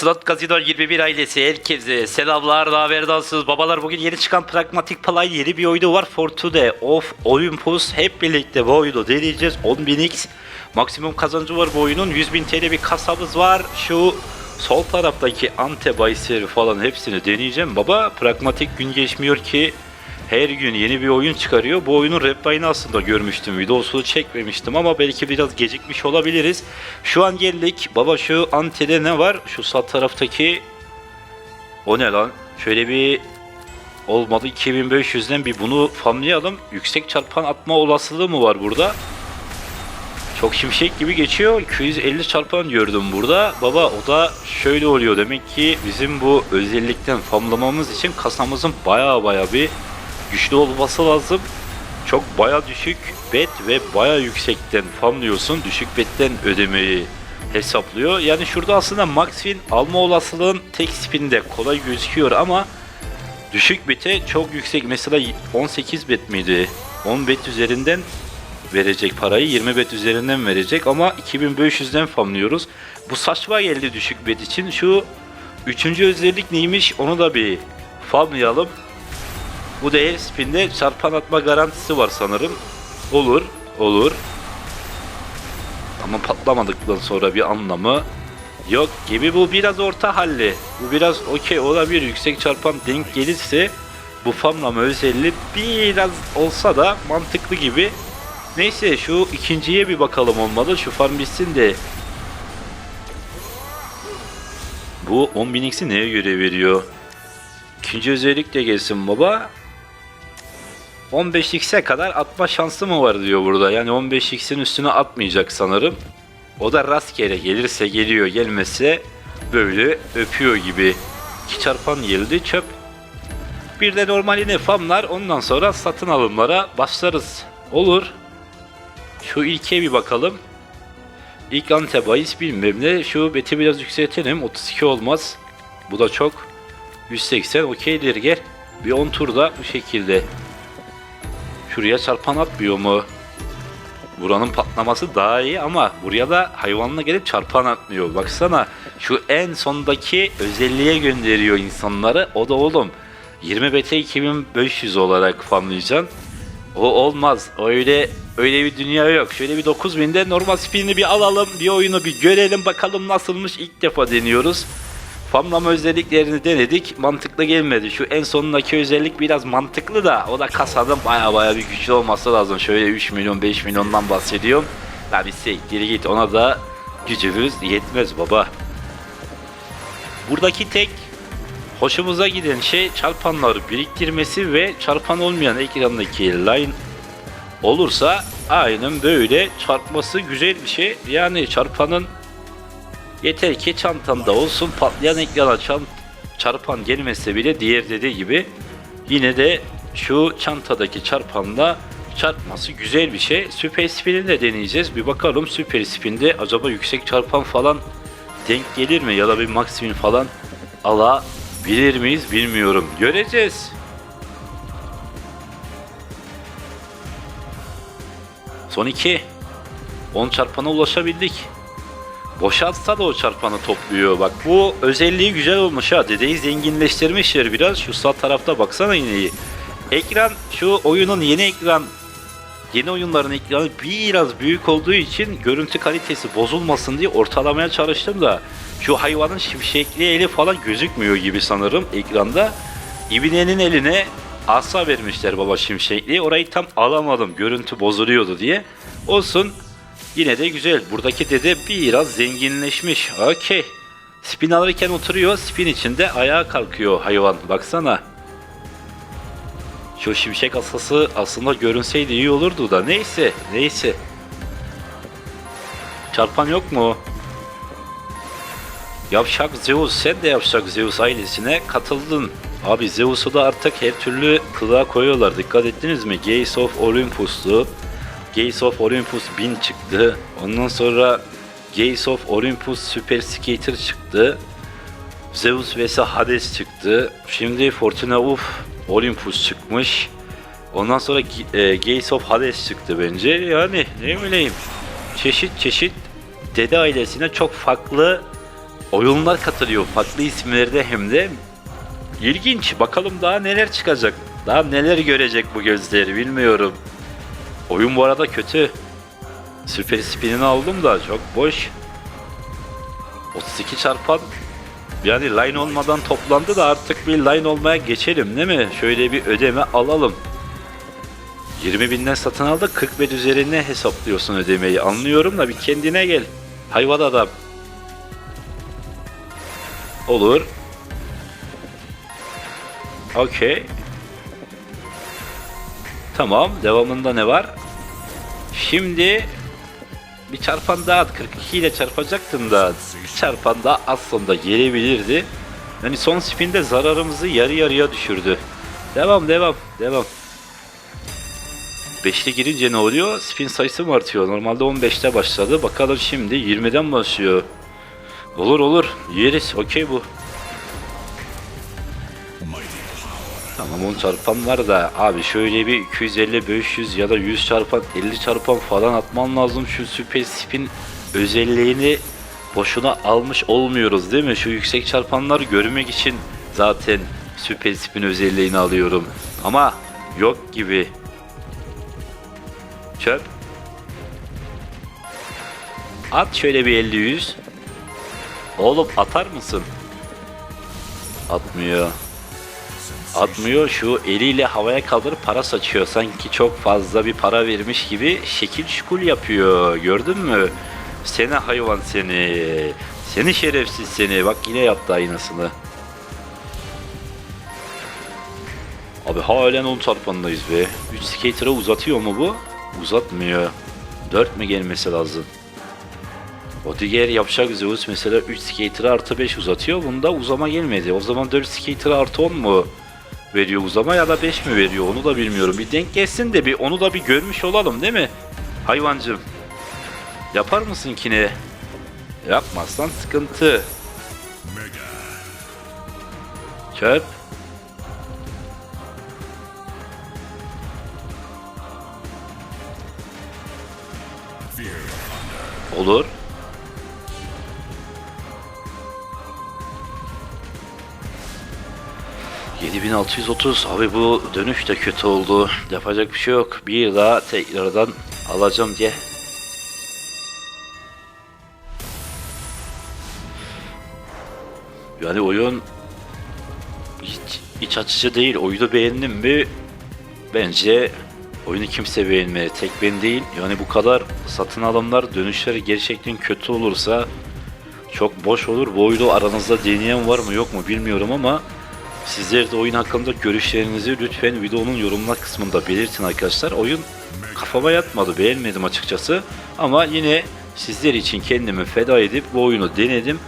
Slot Casino 21 ailesi herkese selamlar, haber dansınız. Babalar bugün yeni çıkan Pragmatic Play yeni bir oyunu var. Fortune of Olympus. Hep birlikte bu oyunu deneyeceğiz. 10.000x maksimum kazancı var bu oyunun. 100.000 TL bir kasamız var. Şu sol taraftaki ante bahisleri falan hepsini deneyeceğim. Baba Pragmatic gün geçmiyor ki her gün yeni bir oyun çıkarıyor. Bu oyunun replayını aslında görmüştüm. Videosunu çekmemiştim ama belki biraz gecikmiş olabiliriz. Şu an geldik. Baba şu antede ne var? Şu sağ taraftaki o ne lan? Şöyle bir olmadı 2500'den bir bunu famlayalım. Yüksek çarpan atma olasılığı mı var burada? Çok şimşek gibi geçiyor. 250 çarpan gördüm burada. Baba o da şöyle oluyor. Demek ki bizim bu özellikten famlamamız için kasamızın baya baya bir güçlü olması lazım. Çok baya düşük bet ve baya yüksekten famlıyorsun. Düşük betten ödemeyi hesaplıyor. Yani şurada aslında max win alma olasılığın tek spinde kolay gözüküyor ama düşük bete çok yüksek. Mesela 18 bet miydi? 10 bet üzerinden verecek parayı 20 bet üzerinden verecek ama 2500'den famlıyoruz. Bu saçma geldi düşük bet için. Şu üçüncü özellik neymiş onu da bir famlayalım. Bu da her spinde çarpan atma garantisi var sanırım. Olur, olur. Ama patlamadıktan sonra bir anlamı yok gibi. Bu biraz orta halli. Bu biraz okey olabilir. Yüksek çarpan denk gelirse bu famlama özelliği biraz olsa da mantıklı gibi. Neyse şu ikinciye bir bakalım olmalı. Şu farm bitsin de. Bu 10.000x'i neye göre veriyor? İkinci özellik de gelsin baba. 15x'e kadar atma şansı mı var diyor burada. Yani 15x'in üstüne atmayacak sanırım. O da rastgele gelirse geliyor gelmezse böyle öpüyor gibi. 2 çarpan geldi çöp. Bir de normaline famlar ondan sonra satın alımlara başlarız. Olur. Şu ilke bir bakalım. İlk antebayis bilmem ne. Şu beti biraz yükseltelim. 32 olmaz. Bu da çok. 180 okeydir gel. Bir 10 turda bu şekilde. Şuraya çarpan atmıyor mu? Buranın patlaması daha iyi ama buraya da hayvanla gelip çarpan atmıyor. Baksana şu en sondaki özelliğe gönderiyor insanları. O da oğlum 20 BT 2500 olarak famlayacaksın. O olmaz. Öyle öyle bir dünya yok. Şöyle bir 9000'de normal spinini bir alalım. Bir oyunu bir görelim bakalım nasılmış. İlk defa deniyoruz. Famlama özelliklerini denedik. Mantıklı gelmedi. Şu en sonundaki özellik biraz mantıklı da o da kasanın baya baya bir güçlü olması lazım. Şöyle 3 milyon 5 milyondan bahsediyorum. La bir siktir git ona da gücümüz yetmez baba. Buradaki tek hoşumuza giden şey çarpanları biriktirmesi ve çarpan olmayan ekrandaki line olursa aynen böyle çarpması güzel bir şey. Yani çarpanın yeter ki çantanda olsun patlayan ekrana çan, çarpan gelmese bile diğer dediği gibi yine de şu çantadaki çarpanla çarpması güzel bir şey. Süper spin'i de deneyeceğiz. Bir bakalım süper spin'de acaba yüksek çarpan falan denk gelir mi ya da bir maksimum falan alabilir miyiz bilmiyorum. Göreceğiz. Son 2. 10 çarpana ulaşabildik. Boşaltsa da o çarpanı topluyor. Bak bu özelliği güzel olmuş ha. Dedeyi zenginleştirmişler biraz. Şu sağ tarafta baksana yine iyi. Ekran şu oyunun yeni ekran yeni oyunların ekranı biraz büyük olduğu için görüntü kalitesi bozulmasın diye ortalamaya çalıştım da şu hayvanın şimşekli eli falan gözükmüyor gibi sanırım ekranda. İbnenin eline asa vermişler baba şimşekli. Orayı tam alamadım. Görüntü bozuluyordu diye. Olsun. Yine de güzel. Buradaki dede biraz zenginleşmiş. Okey. Spin alırken oturuyor. Spin içinde ayağa kalkıyor hayvan. Baksana. Şu şimşek asası aslında görünseydi iyi olurdu da. Neyse. Neyse. Çarpan yok mu? Yavşak Zeus sen de Yavşak Zeus ailesine katıldın. Abi Zeus'u da artık her türlü kılığa koyuyorlar. Dikkat ettiniz mi? Gates of Olympus'tu. Gates of Olympus 1000 çıktı. Ondan sonra Gates of Olympus Super Skater çıktı. Zeus vs Hades çıktı. Şimdi Fortuna of Olympus çıkmış. Ondan sonra e, Gates of Hades çıktı bence. Yani ne bileyim. Çeşit çeşit dede ailesine çok farklı oyunlar katılıyor. Farklı isimlerde hem de ilginç. Bakalım daha neler çıkacak. Daha neler görecek bu gözleri bilmiyorum. Oyun bu arada kötü. Süper spinini aldım da çok boş. 32 çarpan yani line olmadan toplandı da artık bir line olmaya geçelim değil mi? Şöyle bir ödeme alalım. 20 binden satın aldık 40 bin üzerine hesaplıyorsun ödemeyi anlıyorum da bir kendine gel. Hayvan adam. Olur. Okey. Tamam devamında ne var? Şimdi bir çarpan daha at. 42 ile çarpacaktın da bir çarpan daha az sonunda gelebilirdi. Yani son spinde zararımızı yarı yarıya düşürdü. Devam devam devam. 5'te girince ne oluyor? Spin sayısı mı artıyor? Normalde 15'te başladı. Bakalım şimdi 20'den başlıyor. Olur olur. Yeriz. Okey bu. Tamam 10 çarpan var da abi şöyle bir 250 500 ya da 100 çarpan 50 çarpan falan atman lazım şu süper spin özelliğini boşuna almış olmuyoruz değil mi? Şu yüksek çarpanları görmek için zaten süper spin özelliğini alıyorum. Ama yok gibi. Çöp. At şöyle bir 50 100. Oğlum atar mısın? Atmıyor. Atmıyor şu eliyle havaya kaldırıp para saçıyor. Sanki çok fazla bir para vermiş gibi şekil şukul yapıyor. Gördün mü? Seni hayvan seni. Seni şerefsiz seni. Bak yine yaptı aynısını. Abi halen 10 çarpanındayız be. 3 skater'ı uzatıyor mu bu? Uzatmıyor. 4 mi gelmesi lazım? O diğer yapacak Zeus mesela 3 skater'ı artı 5 uzatıyor. Bunda uzama gelmedi. O zaman 4 skater'ı artı 10 mu? Veriyor uzama ya da 5 mi veriyor onu da bilmiyorum. Bir denk gelsin de bir onu da bir görmüş olalım değil mi? Hayvancım. Yapar mısın ki ne? Yapmazsan sıkıntı. Çöp. Olur. ...7630 abi bu dönüş de kötü oldu. Yapacak bir şey yok. Bir daha tekrardan alacağım diye. Yani oyun... Hiç iç açıcı değil. Oyunu beğendim mi? Bence oyunu kimse beğenmedi. Tek ben değil. Yani bu kadar satın alımlar dönüşleri gerçekten kötü olursa çok boş olur. Bu oyunu aranızda deneyen var mı yok mu bilmiyorum ama sizler de oyun hakkında görüşlerinizi lütfen videonun yorumlar kısmında belirtin arkadaşlar. Oyun kafama yatmadı beğenmedim açıkçası ama yine sizler için kendimi feda edip bu oyunu denedim.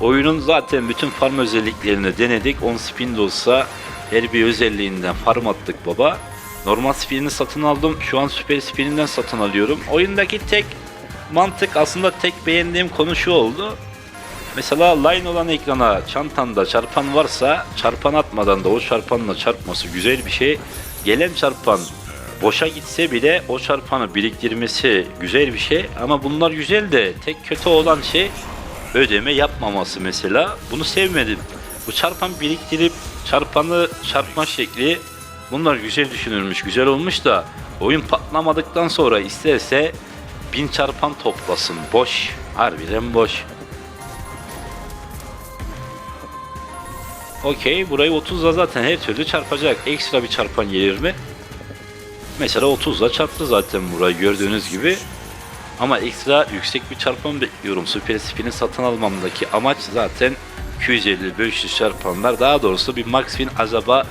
Oyunun zaten bütün farm özelliklerini denedik. 10 spin de olsa her bir özelliğinden farm attık baba. Normal spinini satın aldım. Şu an süper spininden satın alıyorum. Oyundaki tek mantık aslında tek beğendiğim konu şu oldu. Mesela line olan ekrana çantanda çarpan varsa çarpan atmadan da o çarpanla çarpması güzel bir şey. Gelen çarpan boşa gitse bile o çarpanı biriktirmesi güzel bir şey. Ama bunlar güzel de tek kötü olan şey ödeme yapmaması mesela. Bunu sevmedim. Bu çarpan biriktirip çarpanı çarpma şekli bunlar güzel düşünülmüş, güzel olmuş da oyun patlamadıktan sonra isterse bin çarpan toplasın. Boş. Harbiden boş. Okey burayı 30'la zaten her türlü çarpacak. Ekstra bir çarpan gelir mi? Mesela 30'la çarptı zaten burayı gördüğünüz gibi. Ama ekstra yüksek bir çarpan bekliyorum. Super Spin'i satın almamdaki amaç zaten 250-500 çarpanlar. Daha doğrusu bir Max Fin acaba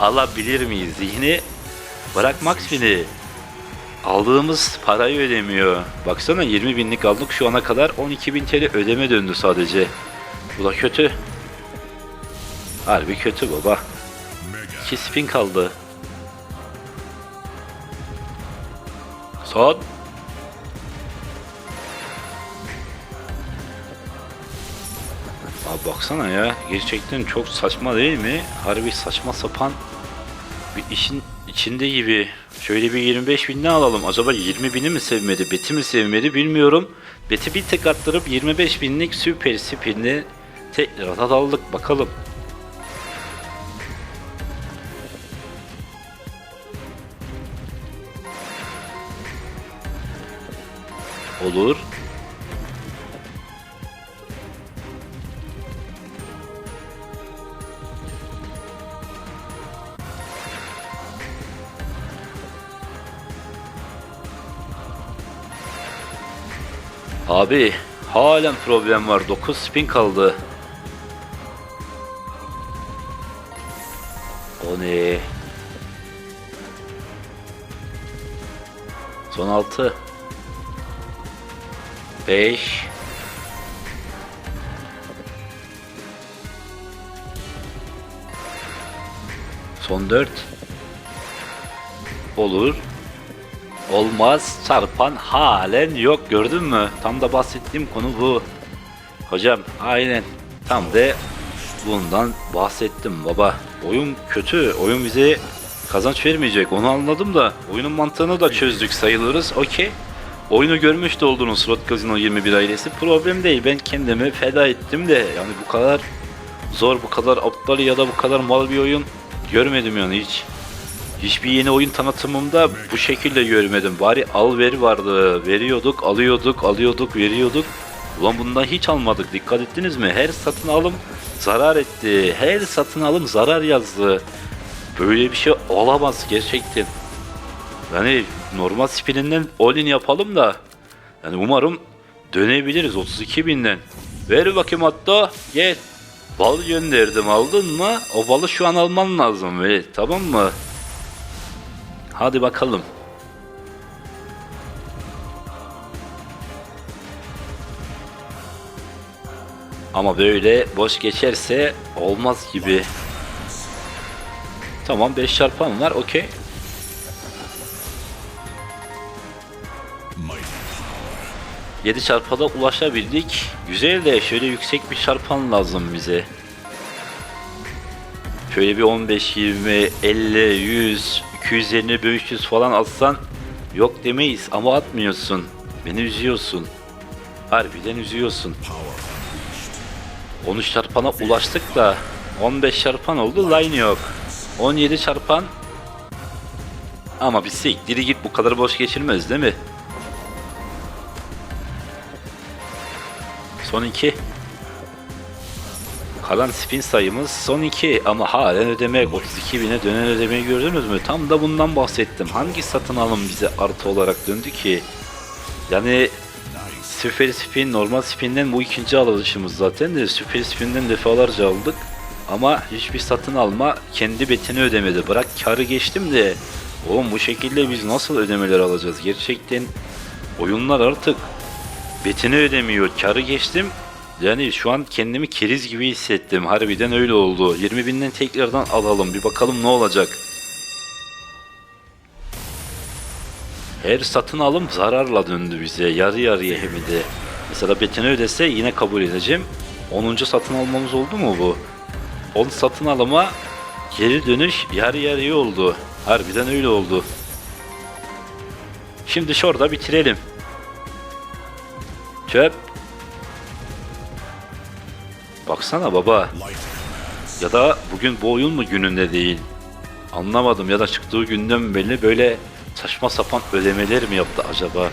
alabilir miyiz? Zihni bırak Max Fin'i. Aldığımız parayı ödemiyor. Baksana 20 binlik aldık şu ana kadar 12 bin TL ödeme döndü sadece. Bu da kötü. Harbi kötü baba. 2 spin kaldı. Son. Abi baksana ya. Gerçekten çok saçma değil mi? Harbi saçma sapan bir işin içinde gibi. Şöyle bir 25 bin ne alalım? Acaba 20 bini mi sevmedi? Beti mi sevmedi bilmiyorum. Beti bir tık attırıp 25 binlik süper spinli tekrardan aldık bakalım. Olur. Abi halen problem var. 9 spin kaldı. O ne? Son 6. 5. Son 4. Olur. Olmaz çarpan halen yok gördün mü? Tam da bahsettiğim konu bu. Hocam aynen tam da bundan bahsettim baba. Oyun kötü. Oyun bize kazanç vermeyecek. Onu anladım da oyunun mantığını da çözdük sayılırız. Okey. Oyunu görmüş de oldunuz Slot Casino 21 ailesi. Problem değil. Ben kendimi feda ettim de yani bu kadar zor, bu kadar aptal ya da bu kadar mal bir oyun görmedim yani hiç. Hiçbir yeni oyun tanıtımımda bu şekilde görmedim. Bari al veri vardı. Veriyorduk, alıyorduk, alıyorduk, veriyorduk. Ulan bundan hiç almadık. Dikkat ettiniz mi? Her satın alım zarar etti. Her satın alım zarar yazdı. Böyle bir şey olamaz gerçekten. Yani normal spininden all-in yapalım da. Yani umarım dönebiliriz 32 binden. Ver bakayım hatta. Gel. Bal gönderdim aldın mı? O balı şu an alman lazım. Ve tamam mı? Hadi bakalım. Ama böyle boş geçerse olmaz gibi. Tamam 5 çarpan var okey. Yedi çarpada ulaşabildik. Güzel de şöyle yüksek bir çarpan lazım bize. Şöyle bir 15, 20, 50, 100, 250, 500 falan atsan yok demeyiz ama atmıyorsun. Beni üzüyorsun. Harbiden üzüyorsun. 13 çarpana ulaştık da 15 çarpan oldu line yok. 17 çarpan ama bir siktiri git bu kadar boş geçilmez değil mi? Son 2. Kalan spin sayımız son 2 ama halen ödeme 32 bine dönen ödemeyi gördünüz mü? Tam da bundan bahsettim. Hangi satın alım bize artı olarak döndü ki? Yani Süper Spin, normal Spin'den bu ikinci alışımız zaten de Süper Spin'den defalarca aldık. Ama hiçbir satın alma kendi betini ödemedi. Bırak karı geçtim de oğlum bu şekilde biz nasıl ödemeler alacağız? Gerçekten oyunlar artık betini ödemiyor. Karı geçtim. Yani şu an kendimi keriz gibi hissettim. Harbiden öyle oldu. 20 binden tekrardan alalım. Bir bakalım ne olacak. Her satın alım zararla döndü bize. Yarı yarıya hem de. Mesela betini ödese yine kabul edeceğim. 10. satın almamız oldu mu bu? 10 satın alıma geri dönüş yarı yarıya oldu. Harbiden öyle oldu. Şimdi şurada bitirelim. Çöp. Baksana baba. Ya da bugün bu oyun mu gününde değil? Anlamadım ya da çıktığı günden belli böyle saçma sapan ödemeler mi yaptı acaba?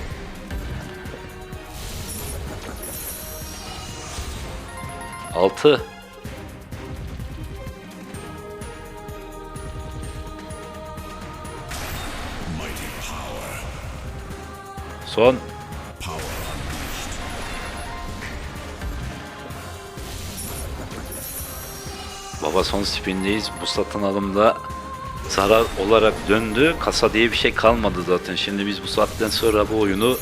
Altı. Son. Baba son spindeyiz. Bu satın alımda zarar olarak döndü. Kasa diye bir şey kalmadı zaten. Şimdi biz bu saatten sonra bu oyunu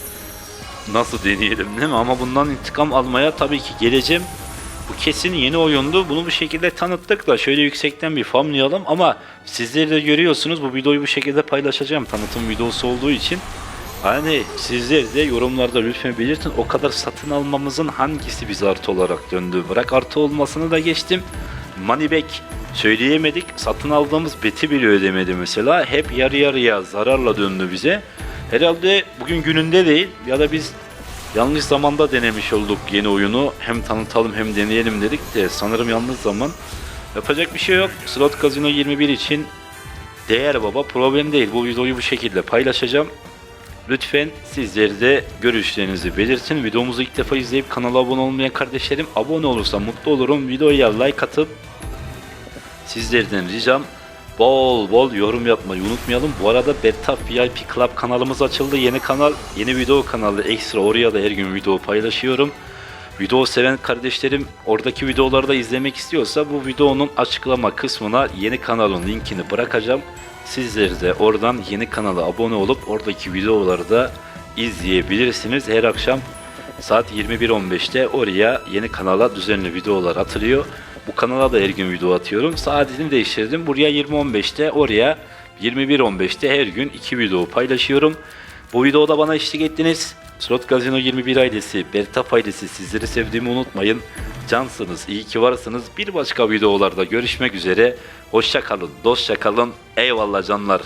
nasıl deneyelim değil mi? Ama bundan intikam almaya tabii ki geleceğim. Bu kesin yeni oyundu. Bunu bu şekilde tanıttık da şöyle yüksekten bir famlayalım ama sizleri de görüyorsunuz bu videoyu bu şekilde paylaşacağım tanıtım videosu olduğu için. Hani sizler de yorumlarda lütfen belirtin o kadar satın almamızın hangisi bize artı olarak döndü. Bırak artı olmasını da geçtim. Money back söyleyemedik. Satın aldığımız beti bile ödemedi mesela. Hep yarı yarıya zararla döndü bize. Herhalde bugün gününde değil ya da biz Yanlış zamanda denemiş olduk yeni oyunu. Hem tanıtalım hem deneyelim dedik de sanırım yanlış zaman. Yapacak bir şey yok. Slot Casino 21 için değer baba problem değil. Bu videoyu bu şekilde paylaşacağım. Lütfen sizler de görüşlerinizi belirtin. Videomuzu ilk defa izleyip kanala abone olmayan kardeşlerim abone olursa mutlu olurum. Videoya like atıp sizlerden ricam bol bol yorum yapmayı unutmayalım. Bu arada Betaf VIP Club kanalımız açıldı. Yeni kanal, yeni video kanalı ekstra oraya da her gün video paylaşıyorum. Video seven kardeşlerim oradaki videoları da izlemek istiyorsa bu videonun açıklama kısmına yeni kanalın linkini bırakacağım. Sizler de oradan yeni kanala abone olup oradaki videoları da izleyebilirsiniz. Her akşam saat 21.15'te oraya yeni kanala düzenli videolar atılıyor. Bu kanala da her gün video atıyorum. Saatini değiştirdim. Buraya 20.15'te oraya 21.15'te her gün iki video paylaşıyorum. Bu videoda bana eşlik ettiniz. Slot Casino 21 ailesi, Bertap ailesi sizleri sevdiğimi unutmayın. Cansınız, iyi ki varsınız. Bir başka videolarda görüşmek üzere. Hoşça kalın, dostça kalın. Eyvallah canlar.